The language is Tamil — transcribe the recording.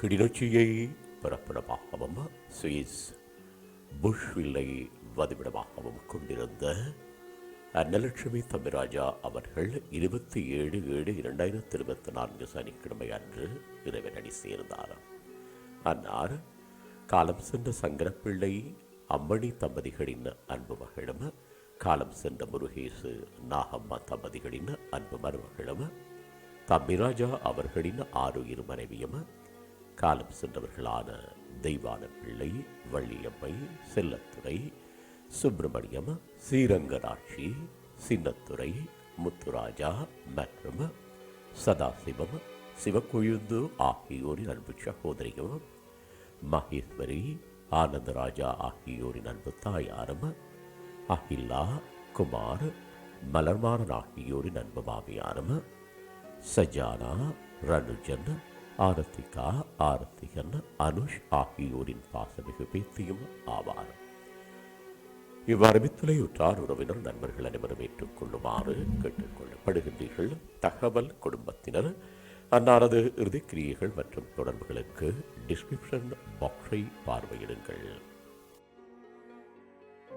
கிளிநொச்சியை பிறப்பிடமாகவும் சுவிஸ் புஷ்வில்லை வதிவிடமாகவும் கொண்டிருந்த அன்னலட்சுமி தம்பிராஜா அவர்கள் இருபத்தி ஏழு ஏழு இரண்டாயிரத்தி இருபத்தி நான்கு சனிக்கிழமை அன்று இறைவனடி சேர்ந்தார். அன்னார் காலம் சென்ற சங்கரப்பிள்ளை அம்மணி தம்பதிகளின் அன்பு மகளும் காலம் சென்ற முருகேசு நாகம்மா தம்பதிகளின் அன்பு மருமகளும் தம்பிராஜா அவர்களின் ஆறுயிர் மனைவியும் காலம் சென்றவர்களான தெய்வான பிள்ளை வள்ளியம்மை செல்லத்துறை சுப்பிரமணியம் ஸ்ரீரங்கராட்சி சின்னத்துறை முத்துராஜா மற்றும் சதாசிவம் சிவக்கொழுந்து ஆகியோரின் அன்பு சகோதரியும் மகேஸ்வரி ஆனந்தராஜா ஆகியோரின் அன்பு தாயாரும் அகில்லா குமார் மலர்மாறன் ஆகியோரின் அன்பு மாமியாரும் சஜானா ரனுஜன் ஆரத்திகா ஆரத்திகன் அனுஷ் ஆகியோரின் பாசமிகு பேத்தியும் ஆவார். இவ்வறிவித்தலையுற்றார் உறவினர் நண்பர்கள் அனைவரும் ஏற்றுக்கொள்ளுமாறு கேட்டுக்கொள்ளப்படுகின்றீர்கள். தகவல் குடும்பத்தினர் அன்னாரது இறுதிக்கிரியைகள் மற்றும் தொடர்புகளுக்கு டிஸ்கிரிப்ஷன் பாக்ஸை பார்வையிடுங்கள்.